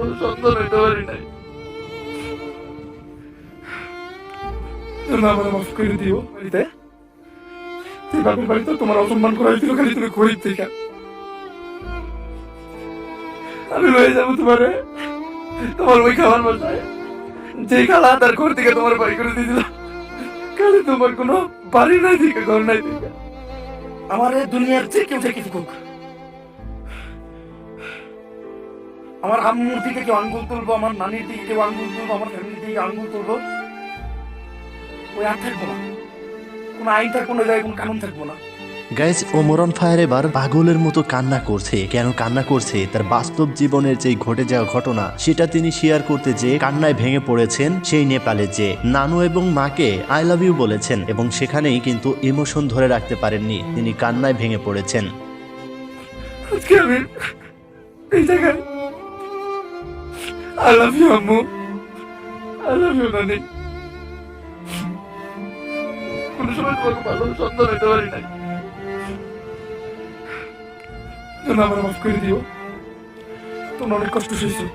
আমার থেকে আমি যাব তোমারে তোমার ওই যে খালা তার ঘর থেকে তোমার বাড়ি করে দিয়েছিল তোমার কোনো বাড়ি নাই থেকে ঘর নাই থেকে আমার দুনিয়ার যে কেউ কিছু আমার আম্মুর দিকে কেউ আঙ্গুল তুলবো আমার নানির দিকে কেউ আঙ্গুল তুলবো আমার ফ্যামিলির দিকে আঙ্গুল তুলবো। ওই আর থাকব না। কোনো আইন থাকব না যায় কোনো কানুন থাকব না। গাইজ ওমরন ফায়ার এবার পাগলের মতো কান্না করছে। কেন কান্না করছে? তার বাস্তব জীবনের যে ঘটে যাওয়া ঘটনা সেটা তিনি শেয়ার করতে যে কান্নায় ভেঙে পড়েছেন সেই নেপালে যে নানু এবং মাকে আই লাভ ইউ বলেছেন এবং সেখানেই কিন্তু ইমোশন ধরে রাখতে পারেননি। তিনি কান্নায় ভেঙে পড়েছেন। আজকে আমি এই জায়গায় সন্তান হইতে পারি নাই। জন্য আমার মাফ করে দিও। তোমরা অনেক কষ্ট সইছো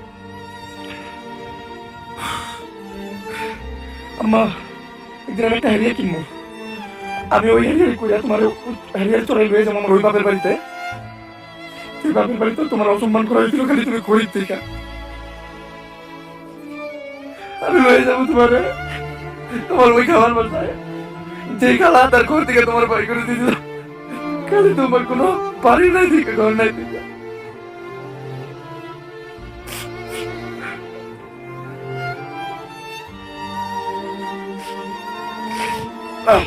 আম্মা, একদিন আমি একটা হ্যারিয়া কিনবো। আমি ওই হ্যারিয়ার কইরা তোমার হ্যারিয়ার চড়াই লয়ে যাব আমার ওই বাপের বাড়িতে। সেই বাপের বাড়িতে তোমার অসম্মান করা হয়েছিল খালি তুমি গরিব থেকে আমি লয়ে যাব তোমারে তোমার ওই খাবার বাসায়। যে খালা তার ঘর থেকে তোমার বাড়ি করে দিয়েছিল খালি তোমার কোনো বাড়ি নাই দিকে ঘর নাই দিকে আহ,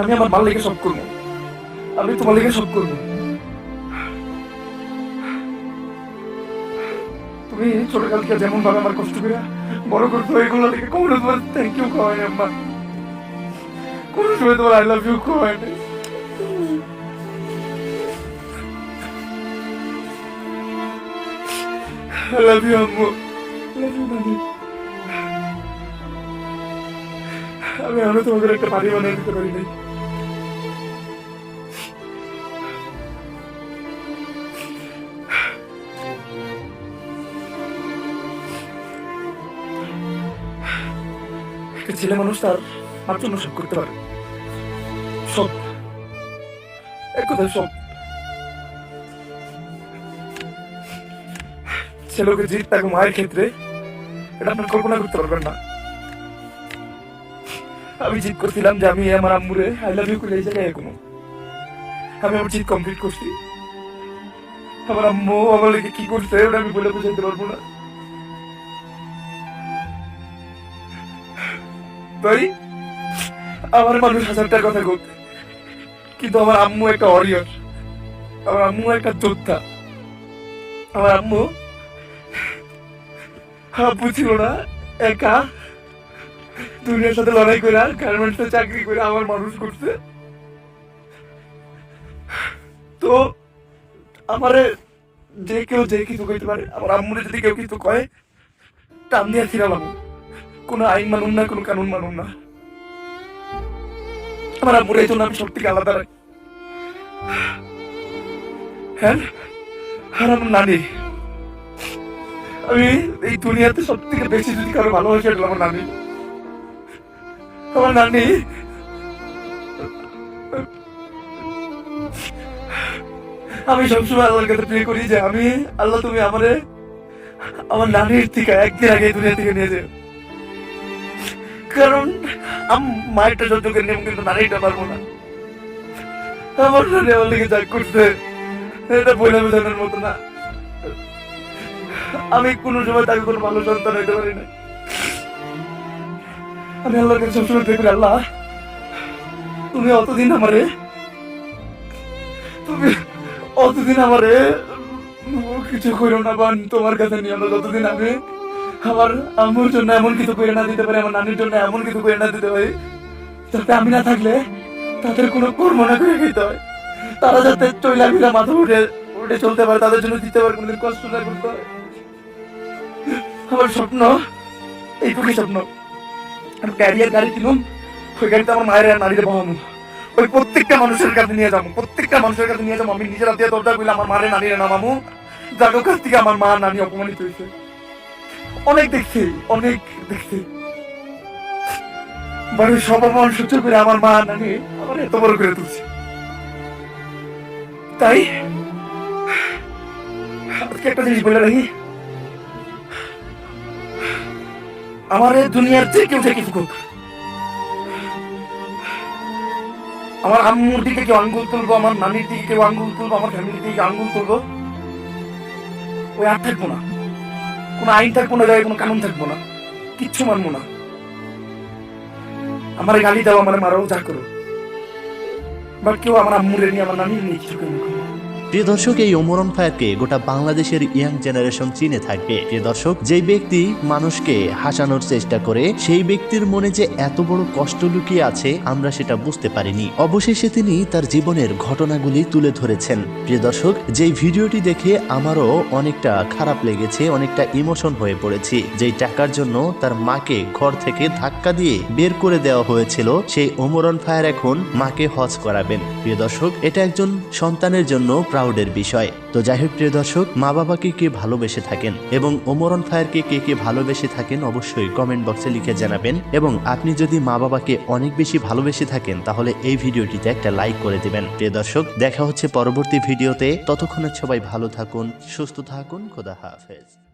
আমি আমার মাল লেগে সব করব। আমি তোমার লেগে সব করব। তুমি ছোটকাল থেকে যেমন ভাবে আমার কষ্ট করে বড় করতো এগুলো লেগে কখনো তোমার থ্যাংক ইউ খাওয়াই আম্মা। কোনো সময় তোমার আই লাভ ইউ নাই I love you, I love you, নানি আমি আরও তোমাদের একটা বাড়ি বানিয়ে দিতে ছেলে মানুষ তার মার জন্য সব করতে পারে। সব। এক কথায় সব। ছেলেকে জিত তাকে মায়ের ক্ষেত্রে, এটা আপনার কল্পনা করতে পারবেন না। আমি জিত করছিলাম যে আমি আমার আম্মুরে আই লাভ ইউ করে এই জায়গায় কোনো আমি আমার জিত কমপ্লিট করছি। আমার আম্মু আমার লেগে কি করছে ওটা আমি বলে বুঝাইতে পারব না। ভাই, আমার মানুষ হাজারটার কথা বলতে কিন্তু আমার আম্মু একটা অরিয়র আমার আম্মু একটা যোদ্ধা। আমার আম্মু আব্বু ছিল না, একা। দুনিয়ার সাথে লড়াই করে গার্মেন্টসে চাকরি করে আমার মানুষ করছে। তো, আমারে যে কেউ যে কিছু কইতে পারে, আমার আম্মুরে যদি কেউ কিছু কয় টান ফিরালাম কোনো আইন মানুন না, কোনো কানুন মানুন না। আমার আম্মুর এই জন্য আমি সব থেকে আলাদা রাখি। হ্যাঁ? আর আমার নানি। আমি এই দুনিয়াতে সব থেকে বেশি যদি কারও ভালোবাসি, এটা আমার নানি। আমার নানি। আমি সবসময় আল্লাহর কাছে প্রে করি যে আমি, আল্লাহ তুমি আমারে, আমার নানির থেকে একদিন আগে দুনিয়া থেকে নিয়ে যাও। কারণ, আমি মায়েরটা সহ্য করে নেব কিন্তু নানিটা পারব না। আমার নানি আমার লেগে যা করছে, এটা বলে বোঝানোর মতো না। আমি কোনো সময় তাকে কোনো ভালো সন্তান হইতে পারি না আমি আল্লাহর কাছে সবসময় প্রে আল্লাহ। তুমি অতদিন আমারে, তুমি অতদিন আমারে কিছু করো না বা তোমার কাছে নিয়ে আমরা যতদিন আমি আমার আম্মুর জন্য এমন কিছু করে না দিতে পারি, আমার নানির জন্য এমন কিছু করে না দিতে পারি, যাতে আমি না থাকলে তাদের কোনো কর্ম না করে খেতে হয়। তারা যাতে চইলা ফিরা মাথা উঠে উঠে চলতে পারে, তাদের জন্য দিতে পারে, কোনোদিন কষ্ট না করতে হয়। আমার স্বপ্ন, এইটুকুই স্বপ্ন। আমি ক্যারিয়ার গাড়ি কিনুম, ওই গাড়িতে আমার মায়ের নারীরে বহানো ওই প্রত্যেকটা মানুষের কাছে নিয়ে যাব, প্রত্যেকটা মানুষের কাছে নিয়ে যাব। আমি নিজের হাতে দরজা কইলে আমার মারে নারীরে নামামু যাদের কাছ থেকে আমার মা নানি অপমানিত হয়েছে। অনেক দেখছি অনেক দেখছি। বাড়ির সব অপমান সহ্য করে আমার মা নানি আমার এত বড় করে তুলছে। তাই, আজকে একটা জিনিস বলে রাখি। আমার এই দুনিয়ার যে কেউ থেকে করুক আমার আম্মুর দিকে কেউ আঙ্গুল তুলবো, আমার নানির দিকে কেউ আঙ্গুল তুলবো, আমার ফ্যামিলির দিকে আঙ্গুল তুলবো। ওই আর থাকব না। কোনো আইন থাকব না কোনো কানুন থাকব না। কিচ্ছু মানবো না। আমার গালি দাও, আমার মারাও যা করো। বাট কেউ আমার আম্মুরে নিয়ে, আমার নানির নিয়ে কিছু করবে। প্রিয় দর্শক, এই ওমরন ফায়ারকে গোটা বাংলাদেশের ইয়াং জেনারেশন চিনে থাকবে। প্রিয় দর্শক, যেই ব্যক্তি মানুষকে হাসানোর চেষ্টা করে, সেই ব্যক্তির মনে যে এত বড় কষ্ট লুকিয়ে আছে, আমরা সেটা বুঝতে পারিনি। অবশেষে তিনি তার জীবনের ঘটনাগুলি তুলে ধরেছেন। প্রিয় দর্শক, যেই ভিডিওটি দেখে আমারও অনেকটা খারাপ লেগেছে, অনেকটা ইমোশন হয়ে পড়েছি। যেই টাকার জন্য তার মাকে ঘর থেকে ধাক্কা দিয়ে বের করে দেওয়া হয়েছিল, সেই ওমরন ফায়ার এখন মাকে হজ করাবেন। প্রিয় দর্শক, এটা একজন সন্তানের জন্য প্রাউডের বিষয়। তো যাই হোক, প্রিয় দর্শক, মা বাবাকে কে ভালোবেসে থাকেন এবং ওমরন ফায়ারকে কে কে ভালোবেসে থাকেন অবশ্যই কমেন্ট বক্সে লিখে জানাবেন এবং আপনি যদি মা বাবাকে অনেক বেশি ভালোবেসে থাকেন, তাহলে এই ভিডিওটিতে একটা লাইক করে দেবেন। প্রিয় দর্শক, দেখা হচ্ছে পরবর্তী ভিডিওতে। ততক্ষণে সবাই ভালো থাকুন, সুস্থ থাকুন, খোদা হাফেজ।